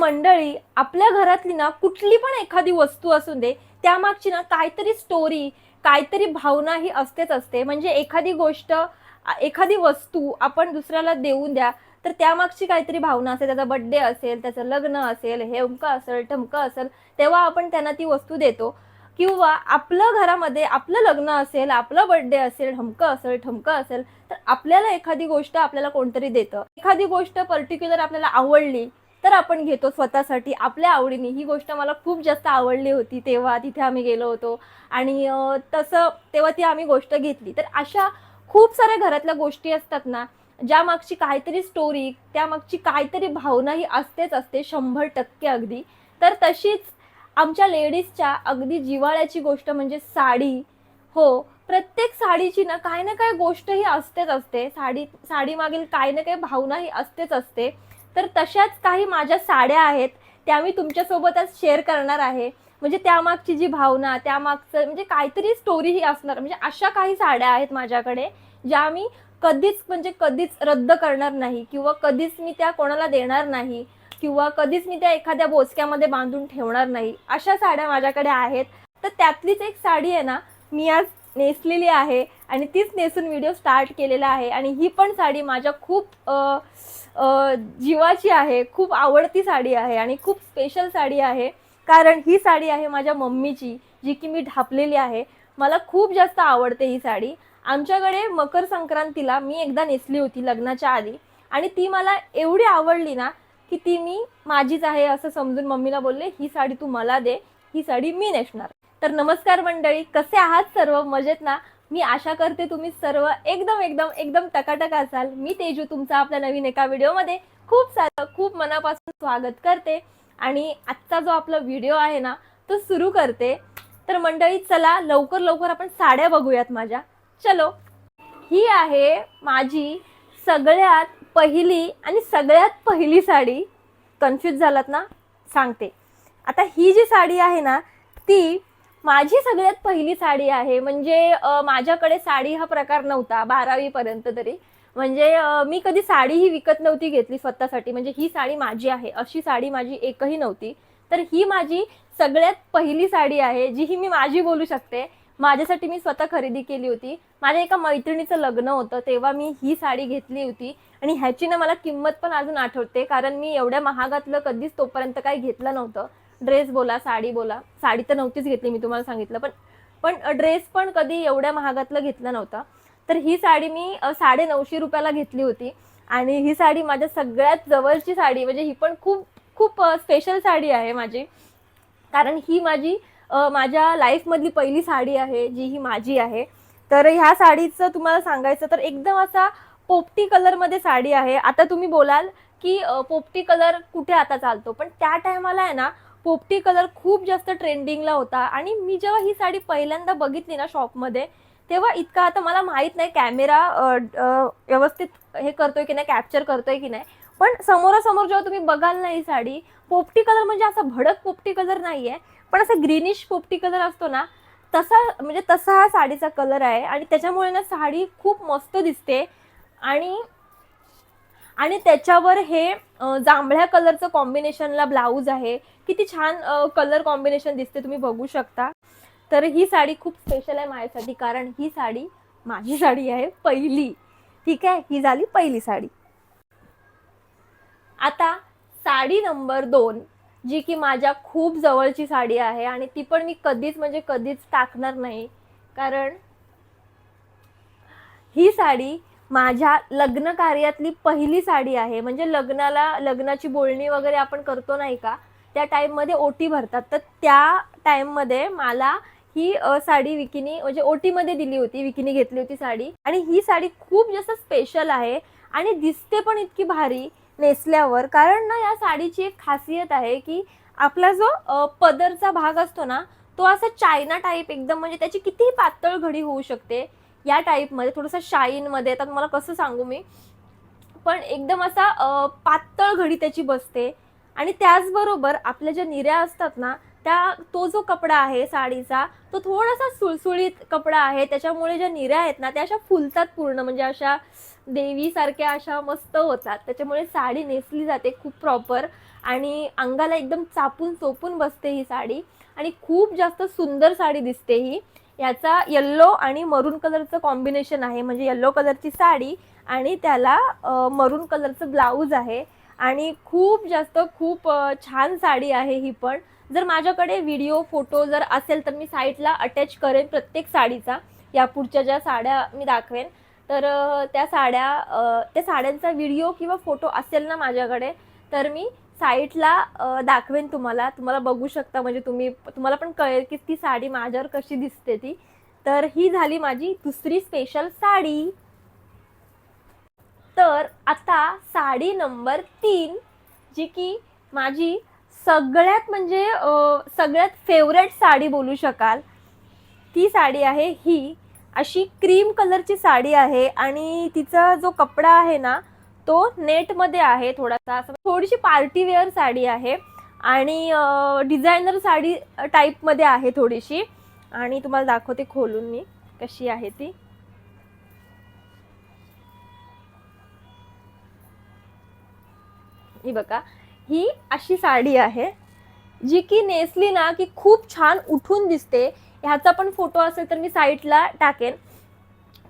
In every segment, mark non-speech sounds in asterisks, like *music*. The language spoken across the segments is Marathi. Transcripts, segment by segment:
मंडळी आपल्या घरातली ना कुठली पण एखादी वस्तू असू दे त्यामागची ना काहीतरी स्टोरी काहीतरी भावना ही असतेच असते. म्हणजे एखादी गोष्ट एखादी वस्तू आपण दुसऱ्याला देऊन द्या तर त्यामागची काहीतरी भावना असेल त्याचा बड्डे असेल त्याचं लग्न असेल हे अमकं असेल ठमकं असेल तेव्हा आपण त्यांना ती वस्तू देतो. किंवा आपलं घरामध्ये आपलं लग्न असेल आपलं बर्थडे असेल ठमकं असेल ठमकं असेल तर आपल्याला एखादी गोष्ट आपल्याला कोणतरी देतं. एखादी गोष्ट पर्टिक्युलर आपल्याला आवडली तर आपण घेतो स्वतःसाठी. आपल्या आवडीने. ही गोष्ट मला खूप जास्त आवडली होती तेव्हा तिथे आम्ही गेलो होतो. आणि तसं तेव्हा ती आम्ही गोष्ट घेतली. तर अशा खूप साऱ्या घरातल्या गोष्टी असतात ना ज्या मागची काहीतरी स्टोरी त्यामागची काहीतरी भावना ही असतेच असते शंभर टक्के अगदी. तर तशीच आमच्या लेडीजच्या अगदी जिवाळ्याची गोष्ट म्हणजे साडी. हो प्रत्येक साडीची ना काही ना काही गोष्ट ही असतेच असते. साडी साडीमागील काही ना काही भावना ही असतेच असते. तर तशाच काही माझ्या साड्या आहेत त्या मी तुमच्यासोबत आज शेअर करणार आहे. म्हणजे त्यामागची जी भावना त्यामागचं म्हणजे काहीतरी स्टोरी ही असणार. म्हणजे अशा काही साड्या आहेत माझ्याकडे ज्या मी कधीच म्हणजे कधीच रद्द करणार नाही किंवा कधीच मी त्या कोणाला देणार नाही किंवा कधीच मी त्या एखाद्या बोचक्यामध्ये बांधून ठेवणार नाही. अशा साड्या माझ्याकडे आहेत. तर त्यातलीच एक साडी आहे ना मी आज नेसलेली आहे आणि तीच नेसून व्हिडिओ स्टार्ट केलेला आहे. आणि ही पण साडी माझ्या खूप जीवाची आहे. खूप आवडती साडी आहे आणि खूप स्पेशल साडी आहे. कारण ही साडी आहे माझ्या मम्मीची जी की मी ढापलेली आहे. मला खूप जास्त आवडते ही साडी. आमच्याकडे मकर संक्रांतीला मी एकदा नेसली होती लग्नाच्या आधी. आणि ती मला एवढी आवडली ना की ती मी माझीच आहे असं समजून मम्मीला बोलले ही साडी तू मला दे. ही साडी मी नेसणार. तर नमस्कार मंडळी कसे आहात सर्व? मजेत ना? मी आशा करते तुम्ही सर्व एकदम एकदम एकदम टकाटक असाल. मी तेजू तुमचा आपल्या नवीन एका व्हिडिओमध्ये खूप सारं खूप मनापासून स्वागत करते. आणि आजचा जो आपला व्हिडिओ आहे ना तो सुरू करते. तर मंडळी चला लवकर लवकर आपण साड्या बघूयात माझ्या. चलो. ही आहे माझी सगळ्यात पहिली आणि सगळ्यात पहिली साडी. कन्फ्यूज झालात ना? सांगते. आता ही जी साडी आहे ना ती माझी सगळ्यात पहिली साडी आहे. म्हणजे माझ्याकडे साडी हा प्रकार नव्हता बारावीपर्यंत तरी. म्हणजे मी कधी साडीही विकत नव्हती घेतली स्वतःसाठी. म्हणजे ही साडी माझी आहे. अशी साडी माझी एकही नव्हती. तर ही माझी सगळ्यात पहिली साडी आहे जी ही मी माझी बोलू शकते. माझ्यासाठी मी स्वतः खरेदी केली होती. माझ्या एका मैत्रिणीचं लग्न होतं तेव्हा मी ही साडी घेतली होती. आणि ह्याची ना मला किंमत पण अजून आठवते कारण मी एवढ्या महागातलं कधीच तोपर्यंत काही घेतलं नव्हतं. ड्रेस बोला साडी बोला. साडी तर नव्हतीच घेतली मी तुम्हाला सांगितलं. पण पण ड्रेस पण कधी एवढ्या महागातलं घेतलं नव्हतं. तर ही साडी मी साडे नऊशे रुपयाला घेतली होती. आणि ही साडी माझ्या सगळ्यात जवळची साडी म्हणजे ही पण खूप खूप स्पेशल साडी आहे माझी. कारण ही माझी माझ्या लाईफमधली पहिली साडी आहे जी ही माझी आहे. तर ह्या साडीचं तुम्हाला सांगायचं तर एकदम असा पोपटी कलरमध्ये साडी आहे. आता तुम्ही बोलाल की पोपटी कलर कुठे आता चालतो? पण त्या टायमाला आहे ना पोपटी कलर खूप जास्त ट्रेंडिंगला होता. आणि मी जेव्हा ही साडी पहिल्यांदा बघितली ना शॉपमध्ये तेव्हा इतका आता मला माहीत नाही कॅमेरा व्यवस्थित हे करतोय की नाही कॅप्चर करतोय की नाही. पण समोरासमोर जेव्हा तुम्ही बघाल ना ही साडी पोपटी कलर म्हणजे असा भडक पोपटी कलर नाही आहे पण असं ग्रीनिश पोपटी कलर असतो ना तसा म्हणजे तसा हा साडीचा कलर आहे. आणि त्याच्यामुळे ना साडी खूप मस्त दिसते. आणि आणि त्याच्यावर हे जांभळ्या कलरचं कॉम्बिनेशनला ब्लाऊज आहे. किती छान कलर कॉम्बिनेशन दिसते तुम्ही बघू शकता. तर ही साडी खूप स्पेशल आहे माझ्यासाठी कारण ही साडी माझी साडी आहे पहिली. ठीक आहे? ही झाली पहिली साडी. आता साडी नंबर दोन जी की माझ्या खूप जवळची साडी आहे आणि ती पण मी कधीच म्हणजे कधीच टाकणार नाही. कारण ही साडी माझ्या लग्न कार्यातली पहिली साडी आहे. म्हणजे लग्नाला लग्नाची बोलणी वगैरे आपण करतो नाही का त्या टाईममध्ये ओटी भरतात. तर त्या टाईममध्ये मला ही साडी विकिनी म्हणजे ओटीमध्ये दिली होती विकिनी घेतली होती साडी. आणि ही साडी खूप जास्त स्पेशल आहे आणि दिसते पण इतकी भारी नेसल्यावर. कारण ना या साडीची एक खासियत आहे की आपला जो पदरचा भाग असतो ना तो असा चायना टाईप एकदम म्हणजे त्याची कितीही पातळ घडी होऊ शकते या टाईपमध्ये थोडंसं शाईनमध्ये येतात मला कसं सांगू मी? पण एकदम असा पातळ घडी त्याची बसते. आणि त्याचबरोबर आपल्या ज्या निऱ्या असतात ना त्या तो जो कपडा आहे साडीचा तो थोडासा सुळसुळीत कपडा आहे. त्याच्यामुळे ज्या निऱ्या आहेत ना त्या अशा फुलतात पूर्ण. म्हणजे अशा देवीसारख्या अशा मस्त होतात. त्याच्यामुळे साडी नेसली जाते खूप प्रॉपर आणि अंगाला एकदम चापून चोपून बसते ही साडी. आणि खूप जास्त सुंदर साडी दिसते ही. याचा येल्लो आणि मरून कलरचं कॉम्बिनेशन आहे. म्हणजे येल्लो कलरची साडी आणि त्याला मरून कलरचं ब्लाऊज आहे. आणि खूप जास्त खूप छान साडी आहे ही पण. जर माझ्याकडे व्हिडिओ फोटो जर असेल तर मी साईटला अटॅच करेन प्रत्येक साडीचा. या पुढच्या ज्या साड्या मी दाखवेन. तर त्या साड्या त्या साड्यांचा व्हिडिओ किंवा फोटो असेल ना माझ्याकडे तर मी साईटला दाखवेन तुम्हाला. तुम्हाला बघू शकता म्हणजे तुम्ही तुम्हाला पण कळेल की ती साडी माझ्यावर कशी दिसते ती. तर ही झाली माझी दुसरी स्पेशल साडी. तर आता साडी नंबर तीन जी की माझी सगळ्यात म्हणजे सगळ्यात फेवरेट साडी बोलू शकाल. ती साडी आहे ही. अशी क्रीम कलरची साडी आहे आणि तिचा जो कपडा आहे ना तो नेटमध्ये आहे थोडासा. असं म्हणजे थोडीशी पार्टी वेअर साडी आहे आणि डिझायनर साडी टाईपमध्ये आहे थोडीशी. आणि तुम्हाला दाखवते खोलून मी कशी आहे ती. ही बघा ही अशी साडी आहे जी की नेसली ना की खूप छान उठून दिसते. ह्याचा पण फोटो असेल तर मी साईटला टाकेन.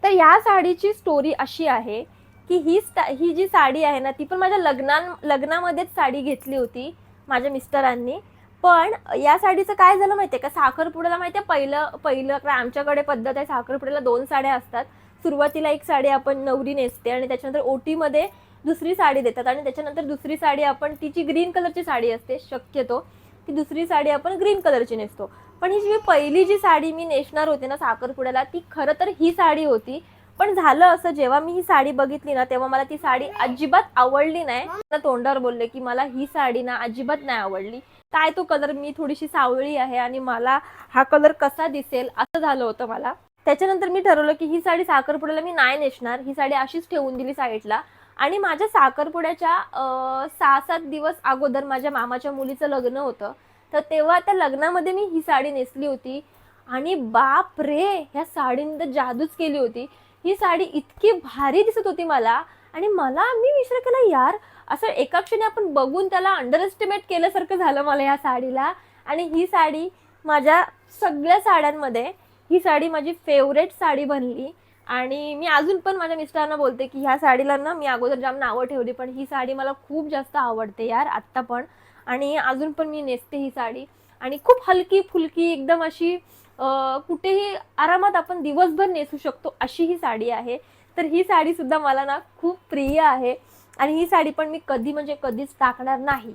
तर ह्या साडीची स्टोरी अशी आहे की ही स्टा ही जी साडी आहे ना ती पण माझ्या लग्ना लग्नामध्येच साडी घेतली होती माझ्या मिस्टरांनी. पण या साडीचं काय झालं माहिती आहे का? साखरपुड्याला माहिती आहे पहिलं पहिलं काय आमच्याकडे पद्धत आहे साखरपुड्याला दोन साड्या असतात. सुरुवातीला एक साडी आपण नवरी नेसते आणि त्याच्यानंतर ओटीमध्ये दुसरी साडी देतात आणि त्याच्यानंतर दुसरी साडी आपण तिची ग्रीन कलरची साडी असते शक्यतो. ती दुसरी साडी आपण ग्रीन कलरची नेसतो. पण ही जी पहिली जी साडी मी नेसणार होते ना साखरपुड्याला ती खरं तर ही साडी होती. पण झालं असं जेव्हा मी ही साडी बघितली ना तेव्हा मला ती साडी अजिबात आवडली नाही. मला तोंडावर बोलले की मला ही साडी ना अजिबात नाही आवडली. काय तो कलर मी थोडीशी सावळी आहे आणि मला हा कलर कसा दिसेल? असं झालं होतं मला. त्याच्यानंतर मी ठरवलं की ही साडी साखरपुड्याला मी नाही नेसणार. ही साडी अशीच ठेवून दिली साईडला. आणि माझ्या साखरपुड्याच्या अं, सहा सात दिवस अगोदर माझ्या मामाच्या मुलीचं लग्न होतं. तर तेव्हा त्या लग्नामध्ये मी ही साडी नेसली होती. आणि बाप रे! ह्या साडीने तर जादूच केली होती. ही साडी इतकी भारी दिसत होती मला. आणि मला मी विचार केला यार असं एका क्षणी आपण बघून त्याला अंडर एस्टिमेट केल्यासारखं झालं मला या साडीला. आणि ही साडी माझ्या सगळ्या साड्यांमध्ये ही साडी माझी फेवरेट साडी बनली. आणि मी अजून पण माझ्या मिस्टरांना बोलते की ह्या साडीला ना मी अगोदर जाम नावं ठेवली पण ही साडी मला खूप जास्त आवडते यार आत्ता पण. आणि अजून पण मी नेसते ही साडी. आणि खूप हलकी फुलकी एकदम अशी कुठेही आरामात आपण दिवसभर नेसू शकतो अशी ही साडी आहे. तर ही साडी सुद्धा मला ना खूप प्रिय आहे. आणि ही साडी पण मी कधी म्हणजे कधीच टाकणार नाही.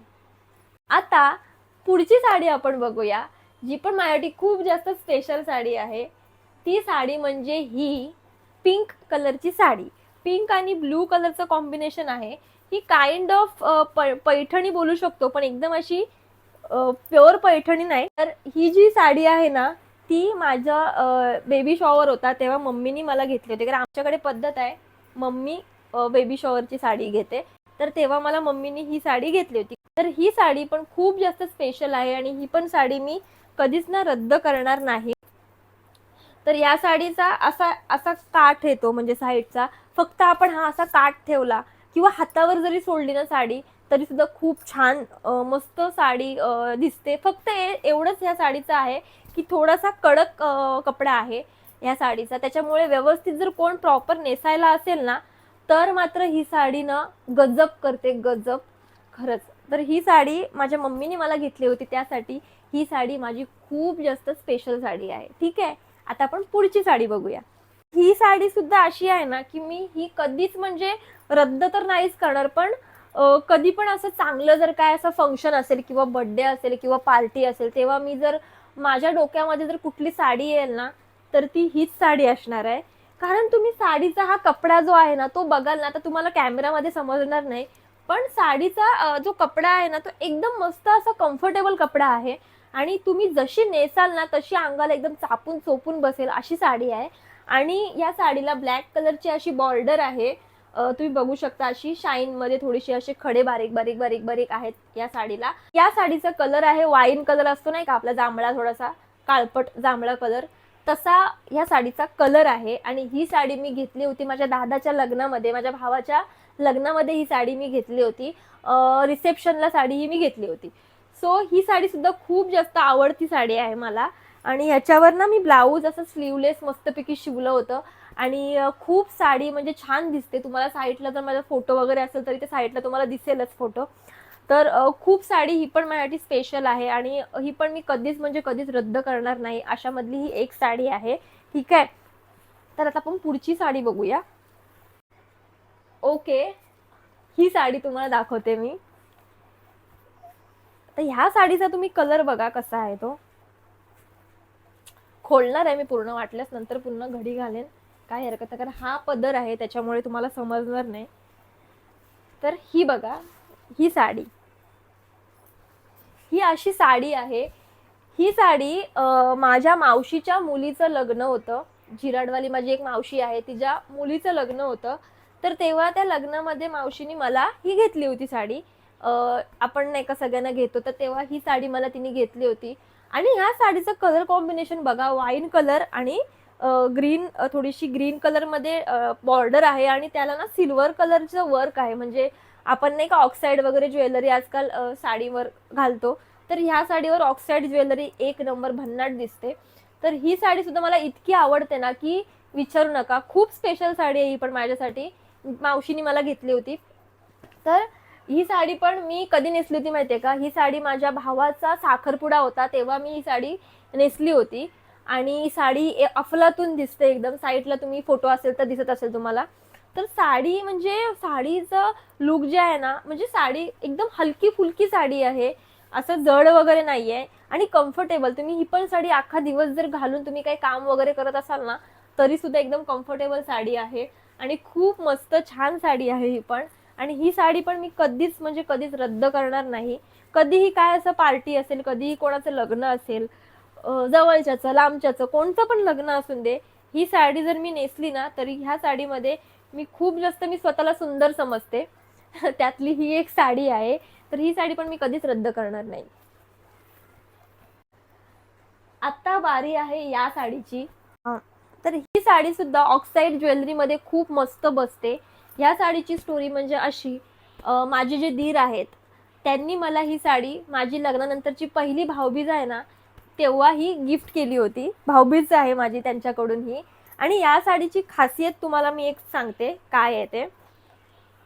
आता पुढची साडी आपण बघूया जी पण माझ्यासाठी खूप जास्त स्पेशल साडी आहे. ती साडी म्हणजे ही पिंक कलरची साडी. पिंक आणि ब्लू कलरचं कॉम्बिनेशन आहे. ही काइंड ऑफ पैठणी बोलू शकतो पण एकदम अशी प्युअर पैठणी नाही. तर ही जी साडी आहे ना ती माझ्या बेबी शॉवर होता तेव्हा मम्मीनी मला घेतली होती. कारण आमच्याकडे पद्धत आहे मम्मी बेबी शॉवरची साडी घेते. तर तेव्हा मला मम्मीनी ही साडी घेतली होती. तर ही साडी पण खूप जास्त स्पेशल आहे आणि ही पण साडी मी कधीच ना रद्द करणार नाही. तर या साडीचा असा असा काठ येतो म्हणजे साईडचा. फक्त आपण हा असा काठ ठेवला किंवा हातावर जरी सोडली ना साडी तरी सुद्धा खूप छान मस्त साडी दिसते. फक्त एवढंच ह्या साडीचं आहे की थोडासा कडक कपडा आहे ह्या साडीचा. त्याच्यामुळे व्यवस्थित जर कोण प्रॉपर नेसायला असेल ना तर मात्र ही साडी ना गजब करते गजब. खरंच. तर ही साडी माझ्या मम्मीने मला घेतली होती त्यासाठी. ही साडी माझी खूप जास्त स्पेशल साडी आहे. ठीक आहे? आता आपण पुढची साडी बघूया. ही साडी सुद्धा अशी आहे ना की मी ही कधीच म्हणजे रद्द तर नाहीच करणार पण कधी पण असं चांगलं जर काय असं फंक्शन असेल किंवा बड्डे असेल किंवा पार्टी असेल तेव्हा मी जर माझ्या डोक्यामध्ये जर कुठली साडी येईल ना तर ती हीच साडी असणार आहे. कारण तुम्ही साडीचा हा कपडा जो आहे ना तो बघाल ना तर तुम्हाला कॅमेरामध्ये समजणार नाही. पण साडीचा जो कपडा आहे ना तो एकदम मस्त असा कम्फर्टेबल कपडा आहे. आणि तुम्ही जशी नेसाल ना तशी अंगाला एकदम चापून चोपून बसेल अशी साडी आहे. आणि या साडीला ब्लॅक कलरची अशी बॉर्डर आहे. तुम्ही बघू शकता अशी शाईन मध्ये थोडीशी असे खडे बारीक बारीक बारीक बारीक आहेत या साडीला. या साडीचा कलर आहे वाईन कलर असतो नाही का आपला जांभळा थोडासा काळपट जांभळा कलर. तसा ह्या साडीचा कलर आहे आणि ही साडी मी घेतली होती माझ्या दादाच्या लग्नामध्ये माझ्या भावाच्या लग्नामध्ये ही साडी मी घेतली होती. रिसेप्शनला साडी ही मी घेतली होती. सो ही साडी सुद्धा खूप जास्त आवडती साडी आहे मला. आणि ह्याच्यावर ना मी ब्लाऊज असं स्लीवलेस मस्तपैकी शिवलं होतं. आणि खूप साडी म्हणजे छान दिसते. तुम्हाला साईडला जर माझा फोटो वगैरे असेल तरी त्या साईडला तुम्हाला दिसेलच फोटो. तर खूप साडी ही पण माझ्यासाठी स्पेशल आहे आणि ही पण मी कधीच म्हणजे कधीच रद्द करणार नाही. अशामधली ही एक साडी आहे. ठीक आहे? तर आता आपण पुढची साडी बघूया. ओके. ही साडी तुम्हाला दाखवते मी. तर ह्या साडीचा तुम्ही कलर बघा कसा आहे तो. खोलणार आहे मी पूर्ण वाटल्यास नंतर पूर्ण घडी घालेन. काय हरकत नाही. कारण हा पदर आहे त्याच्यामुळे तुम्हाला समजणार नाही. तर ही बघा ही साडी. ही अशी साडी आहे. ही साडी माझ्या मावशीच्या मुलीचं लग्न होतं. जिराडवाली माझी एक मावशी आहे तिच्या मुलीचं लग्न होतं. तर तेव्हा त्या लग्नामध्ये मावशीने मला ही घेतली होती साडी. आपण नाही का सगळ्यांना घेतो तर तेव्हा ही साडी मला तिने घेतली होती. आणि ह्या साडीचं कलर कॉम्बिनेशन बघा वाईन कलर आणि ग्रीन थोडीशी ग्रीन कलरमध्ये बॉर्डर आहे आणि त्याला ना सिल्वर कलरचं वर्क आहे. म्हणजे आपण नाही का ऑक्साईड वगैरे ज्वेलरी आजकाल साडीवर घालतो. तर ह्या साडीवर ऑक्साईड ज्वेलरी एक नंबर भन्नाट दिसते. तर ही साडी सुद्धा मला इतकी आवडते ना की विचारू नका. खूप स्पेशल साडी आहे ही पण माझ्यासाठी. मावशीने मला घेतली होती. तर ही साडी पण मी कधी नेसली होती माहितीये का? ही साडी माझ्या भावाचा साखरपुडा होता तेव्हा मी ही साडी नेसली होती. आणि साडी ए- अफलातून दिसते एकदम. साईडला तुम्ही फोटो असेल तर दिसत असेल तुम्हाला. तर साडी म्हणजे साडीचं लुक जे आहे ना म्हणजे साडी एकदम हलकी फुलकी साडी आहे. असं जड वगैरे नाही आहे आणि कम्फर्टेबल तुम्ही ही पण साडी अख्खा दिवस जर घालून तुम्ही काही काम वगैरे करत असाल ना तरी सुद्धा एकदम कम्फर्टेबल साडी आहे. आणि खूप मस्त छान साडी आहे ही पण. आणि ही साडी पण मी कधीच म्हणजे कधीच रद्द करणार नाही. कधीही काय असं पार्टी असेल कधीही कोणाचं लग्न असेल जवळच्याचं लांबच्याचं कोणतं पण लग्न असून दे ही साडी जर मी नेसली ना तरी ह्या साडीमध्ये मी खूप जास्त मी स्वतःला सुंदर समजते. *laughs* त्यातली ही एक साडी आहे तर ही साडी पण मी कधीच रद्द करणार नाही. आता बारी आहे या साडीची. तर ही साडी सुद्धा ऑक्साईड ज्वेलरीमध्ये खूप मस्त बसते. या साडीची स्टोरी म्हणजे अशी माझे जे दीर आहेत त्यांनी मला ही साडी माझी लग्नानंतरची पहिली भाऊबीज आहे ना तेव्हा ही गिफ्ट केली होती. भाऊबीज आहे माझी त्यांच्याकडून ही आणि या साडीची खासियत तुम्हाला मी एक सांगते काय आहे ते.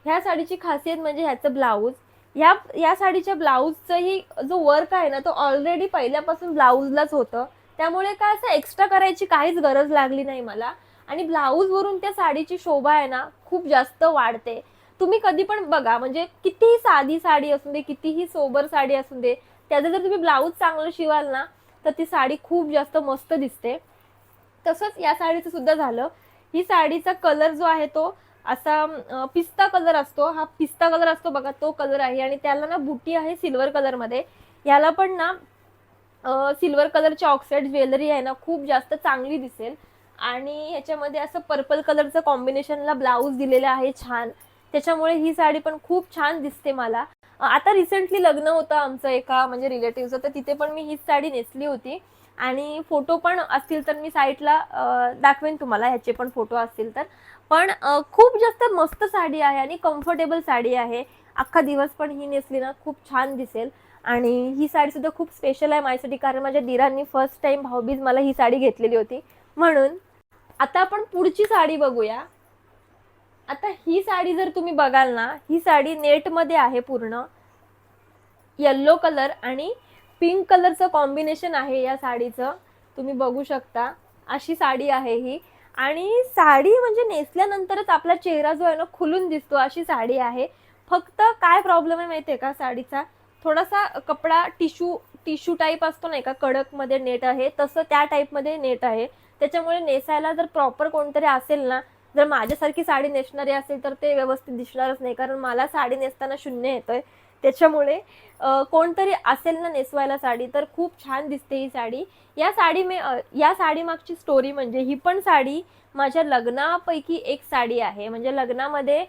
ह्या साडीची खासियत म्हणजे ह्याचं ब्लाऊज. ह्या या साडीच्या ब्लाऊजचंही जो वर्क आहे ना तो ऑलरेडी पहिल्यापासून ब्लाऊजलाच होतं. त्यामुळे काय असं एक्स्ट्रा करायची काहीच गरज लागली नाही मला. आणि ब्लाऊजवरून त्या साडीची शोभा आहे ना खूप जास्त वाढते. तुम्ही कधी पण बघा म्हणजे कितीही साधी साडी असू दे कितीही सोबर साडी असू दे त्याचं जर तुम्ही ब्लाऊज चांगलं शिवाल ना तर ती साडी खूप जास्त मस्त दिसते. तसंच या साडीचं सुद्धा झालं. ही साडीचा कलर जो आहे तो असा पिस्ता कलर असतो. हा पिस्ता कलर असतो बघा तो कलर आहे. आणि त्याला ना बुटी आहे सिल्वर कलरमध्ये याला पण ना सिल्वर कलरची ऑक्साईड ज्वेलरी आहे ना खूप जास्त चांगली दिसेल. आणि ह्याच्यामध्ये असं पर्पल कलरचं कॉम्बिनेशनला ब्लाऊज दिलेलं आहे छान. त्याच्यामुळे ही साडी पण खूप छान दिसते मला. आता रिसेंटली लग्न होतं आमचं एका म्हणजे रिलेटिव्हचं तर तिथे पण मी हीच साडी नेसली होती. आणि फोटो पण असतील तर मी साईटला दाखवेन तुम्हाला ह्याचे पण फोटो असतील तर. पण खूप जास्त मस्त साडी आहे आणि कम्फर्टेबल साडी आहे. अख्खा दिवस पण ही नेसली ना खूप छान दिसेल. आणि ही साडी सुद्धा खूप स्पेशल आहे माझ्यासाठी कारण माझ्या दिरांनी फर्स्ट टाइम भाऊबीज मला ही साडी घेतलेली होती. म्हणून आता आपण पुढची साडी बघूया. आता ही साडी जर तुम्ही बघाल ना ही साडी नेटमध्ये आहे पूर्ण. येल्लो कलर आणि पिंक कलरचं कॉम्बिनेशन आहे या साडीचं. तुम्ही बघू शकता. अशी साडी आहे ही. आणि साडी म्हणजे नेसल्यानंतरच आपला चेहरा जो आहे ना खुलून दिसतो अशी साडी आहे. फक्त काय प्रॉब्लेम आहे माहिती आहे का साडीचा? थोडासा कपडा टिशू टिश्यू टाईप असतो नाही का कडकमध्ये नेट आहे. तसं त्या टाईपमध्ये नेट आहे. त्याच्यामुळे नेसायला जर प्रॉपर कोणतरी असेल ना जर माझ्यासारखी साडी नेसणारी असेल तर ते व्यवस्थित दिसणारच नाही. कारण मला साडी नेसताना शून्य येतोय. त्याच्यामुळे कोणतरी असेल ना नेसवायला साडी तर खूप छान दिसते ही साडी. या साडी मे या साडी मागची स्टोरी म्हणजे ही पण साडी माझ्या लग्नापैकी एक साडी आहे. म्हणजे लग्नामध्ये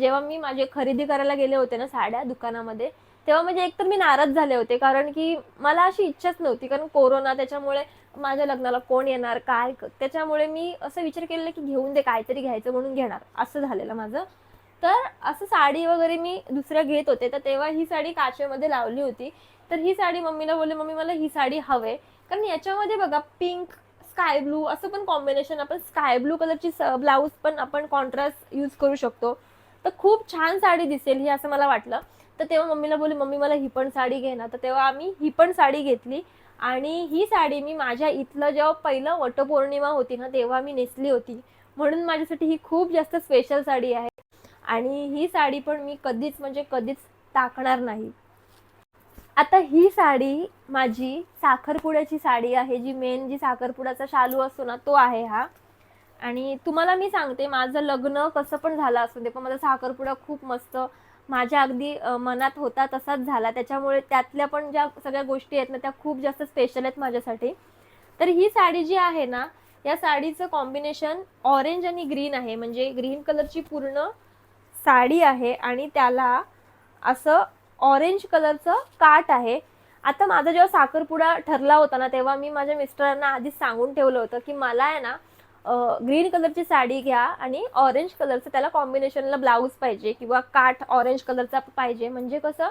जेव्हा मी माझे खरेदी करायला गेले होते ना साड्या दुकानामध्ये तेव्हा म्हणजे एक तर मी नाराज झाले होते कारण की मला अशी इच्छाच नव्हती कारण कोरोना त्याच्यामुळे माझ्या लग्नाला कोण येणार काय क- त्याच्यामुळे मी असं विचार केलेला की घेऊन दे काहीतरी घ्यायचं म्हणून घेणार असं झालेलं माझं. तर असं साडी वगैरे मी दुसऱ्या घेत होते तर तेव्हा ही साडी काचेमध्ये लावली होती. तर ही साडी मम्मीला बोलले मम्मी मला ही साडी हवे. कारण याच्यामध्ये बघा पिंक स्काय ब्लू असं पण कॉम्बिनेशन आपण स्काय ब्लू कलरची ब्लाऊज पण आपण कॉन्ट्रास्ट यूज करू शकतो. तर खूप छान साडी दिसेल ही असं मला वाटलं. तर तेव्हा मम्मीला बोलली मम्मी मला ही पण साडी घे ना. तर तेव्हा आम्ही ही पण साडी घेतली. आणि ही साडी मी माझ्या इथलं जेव्हा पहिलं वटपौर्णिमा होती ना तेव्हा मी नेसली होती. म्हणून माझ्यासाठी ही खूप जास्त स्पेशल साडी आहे. आणि ही साडी पण मी कधीच म्हणजे कधीच टाकणार नाही. आता ही साडी माझी साखरपुड्याची साडी आहे जी मेन जी साखरपुड्याचा शालू असतो ना तो आहे हा. आणि तुम्हाला मी सांगते माझं लग्न कसं पण झालं असून दे पण माझा साखरपुडा खूप मस्त माझ्या अगदी मनात होता तसाच झाला. त्याच्यामुळे त्यातल्या पण ज्या सगळ्या गोष्टी आहेत ना त्या खूप जास्त स्पेशल आहेत माझ्यासाठी. तर ही साडी जी आहे ना या साडीचं कॉम्बिनेशन ऑरेंज आणि ग्रीन आहे. म्हणजे ग्रीन कलरची पूर्ण साडी आहे आणि त्याला असं ऑरेंज कलरचं काट आहे. आता माझा जेव्हा साखरपुडा ठरला होता ना तेव्हा मी माझ्या मिस्टरांना आधीच सांगून ठेवलं होतं की मला आहे ना ग्रीन कलरची साडी घ्या आणि ऑरेंज कलरचं त्याला कॉम्बिनेशनला ब्लाऊज पाहिजे किंवा काठ ऑरेंज कलरचा पाहिजे. म्हणजे कसं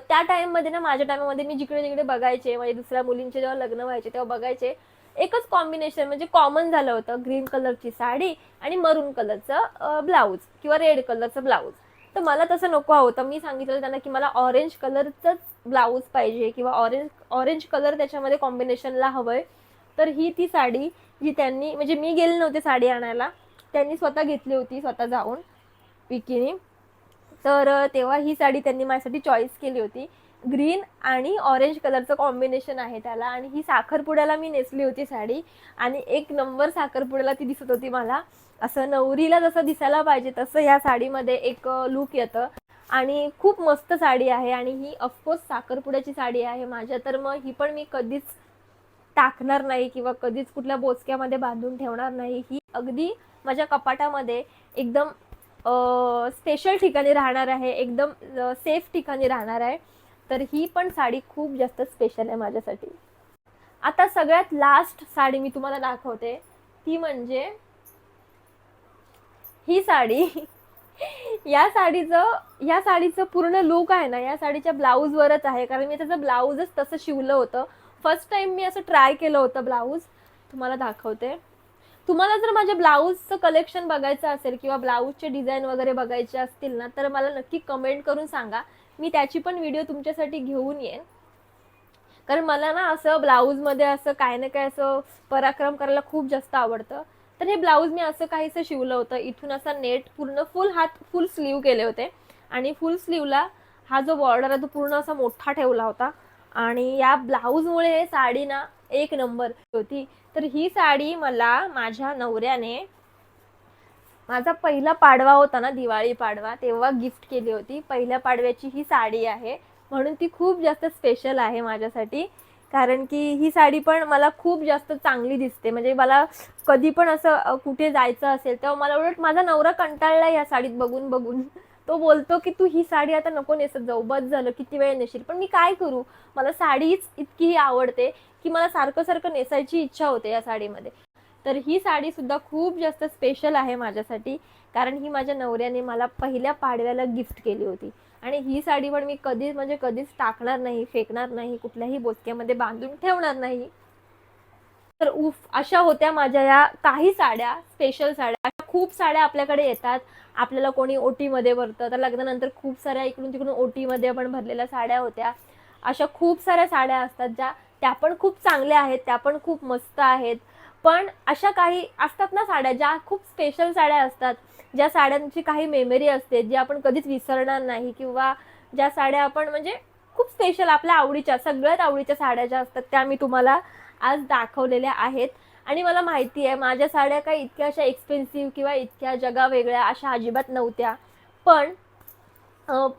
त्या टाईममध्ये ना माझ्या टाईममध्ये मी जिकडे जिकडे बघायचे म्हणजे दुसऱ्या मुलींचे जेव्हा लग्न व्हायचे तेव्हा बघायचे एकच कॉम्बिनेशन म्हणजे कॉमन झालं होतं ग्रीन कलरची साडी आणि मरून कलरचं ब्लाऊज किंवा रेड कलरचं ब्लाऊज. तर मला तसं नको होतं. मी सांगितलं त्यांना की मला ऑरेंज कलरचंच ब्लाऊज पाहिजे किंवा ऑरेंज ऑरेंज कलर त्याच्यामध्ये कॉम्बिनेशनला हवं आहे तर ही ती साडी जी त्यांनी म्हणजे मी गेले नव्हते साडी आणायला. त्यांनी स्वतः घेतली होती स्वतः जाऊन विकीने तर तेव्हा ही साडी त्यांनी माझ्यासाठी चॉईस केली होती. ग्रीन आणि ऑरेंज कलरचं कॉम्बिनेशन आहे त्याला आणि ही साखरपुड्याला मी नेसली होती साडी. आणि एक नंबर साखरपुड्याला ती दिसत होती मला. असं नवरीला जसं दिसायला पाहिजे तसं ह्या साडीमध्ये एक लुक येतं. आणि खूप मस्त साडी आहे आणि ही ऑफकोर्स साखरपुड्याची साडी आहे. माझ्या तर मग ही पण मी कधीच टाकणार नाही किंवा कधीच कुठल्या बोचक्यामध्ये बांधून ठेवणार नाही ही अगदी माझ्या कपाटामध्ये एकदम स्पेशल ठिकाणी राहणार आहे एकदम सेफ ठिकाणी राहणार आहे. तर ही पण साडी खूप जास्त स्पेशल आहे माझ्यासाठी. आता सगळ्यात लास्ट साडी मी तुम्हाला दाखवते. ती म्हणजे ही साडी. *laughs* या साडीचं या साडीचं पूर्ण लुक आहे ना या साडीच्या ब्लाऊजवरच आहे. कारण मी त्याचं ब्लाऊजच तसं शिवलं होतं. फर्स्ट टाइम मी असं ट्राय केलं होतं ब्लाऊज तुम्हाला दाखवते. तुम्हाला जर माझ्या ब्लाऊजचं कलेक्शन बघायचं असेल किंवा ब्लाऊजचे डिझाईन वगैरे बघायचे असतील ना तर मला नक्की कमेंट करून सांगा. मी त्याची पण व्हिडिओ तुमच्यासाठी घेऊन येईन. कारण मला ना असं ब्लाऊजमध्ये असं काय ना काय असं पराक्रम करायला खूप जास्त आवडतं. तर हे ब्लाऊज मी असं काहीसं शिवलं होतं. इथून असा नेट पूर्ण फुल हात फुल स्लीव केले होते. आणि फुल स्लीवला हा जो बॉर्डर आहे तो पूर्ण असा मोठा ठेवला होता. आणि या ब्लाऊजमुळे साडी ना एक नंबर होती. तर ही साडी मला माझ्या नवऱ्याने माझा पहिला पाडवा होता ना दिवाळी पाडवा तेव्हा गिफ्ट केली होती. पहिल्या पाडव्याची ही साडी आहे. म्हणून ती खूप जास्त स्पेशल आहे माझ्यासाठी. कारण की ही साडी पण मला खूप जास्त चांगली दिसते. म्हणजे मला कधी पण असं कुठे जायचं असेल तेव्हा मला उलट माझा नवरा कंटाळला या साडीत बघून बघून. तो बोलतो की तू ही साडी आता नको नेसत जाऊ बस झालं किती वेळ नेशील? पण मी काय करू? मला साडीच इतकी आवडते की मला सारखं सारखं नेसायची इच्छा होते या साडीमध्ये. तर ही साडी सुद्धा खूप जास्त स्पेशल आहे माझ्यासाठी कारण ही माझ्या नवऱ्याने मला पहिल्या पाडव्याला गिफ्ट केली होती. आणि ही साडी पण मी कधीच म्हणजे कधीच टाकणार नाही फेकणार नाही कुठल्याही बोचक्यामध्ये बांधून ठेवणार नाही. तर उफ अशा होत्या माझ्या या काही साड्या स्पेशल साड्या. अशा खूप साड्या आपल्याकडे येतात. आपल्याला कोणी ओटीमध्ये भरतं. तर लग्नानंतर खूप साऱ्या इकडून तिकडून ओटीमध्ये पण भरलेल्या साड्या होत्या. अशा खूप साऱ्या साड्या असतात ज्या त्या पण खूप चांगल्या आहेत त्या पण खूप मस्त आहेत. पण अशा काही असतात ना साड्या ज्या खूप स्पेशल साड्या असतात. ज्या साड्यांची काही मेमरी असते जी आपण कधीच विसरणार नाही किंवा ज्या साड्या आपण म्हणजे खूप स्पेशल आपल्या आवडीच्या सगळ्यात आवडीच्या साड्या ज्या असतात त्या मी तुम्हाला आज दाखवलेल्या आहेत. आणि मला माहिती आहे माझ्या साड्या काही इतक्या अशा एक्सपेन्सिव्ह किंवा इतक्या जगा वेगळ्या अशा अजिबात नव्हत्या. पण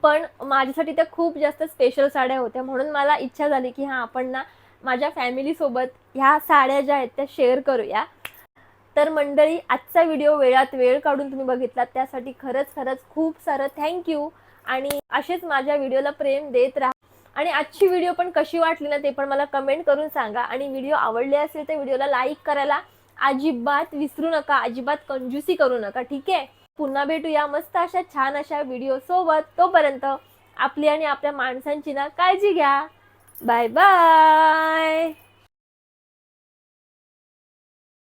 पण माझ्यासाठी त्या खूप जास्त स्पेशल साड्या होत्या. म्हणून मला इच्छा झाली की हां आपण ना माझ्या फॅमिलीसोबत ह्या साड्या ज्या आहेत त्या शेअर करूया. तर मंडळी आजचा व्हिडिओ वेळात वेळ काढून तुम्ही बघितलात. त्यासाठी खरंच खरंच खूप सारं थँक्यू आणि असेच माझ्या व्हिडिओला प्रेम देत राहा. आणि आजची व्हिडिओ पण कशी वाटली ना ते पण मला कमेंट करून सांगा. आणि व्हिडिओ आवडले असेल तर व्हिडिओला लाईक करायला अजिबात विसरू नका अजिबात कंजूसी करू नका ठीक आहे? पुन्हा भेटूया मस्त अशा छान अशा व्हिडिओ सोबत. तोपर्यंत आपली आणि आपल्या माणसांची ना काळजी घ्या. Bye bye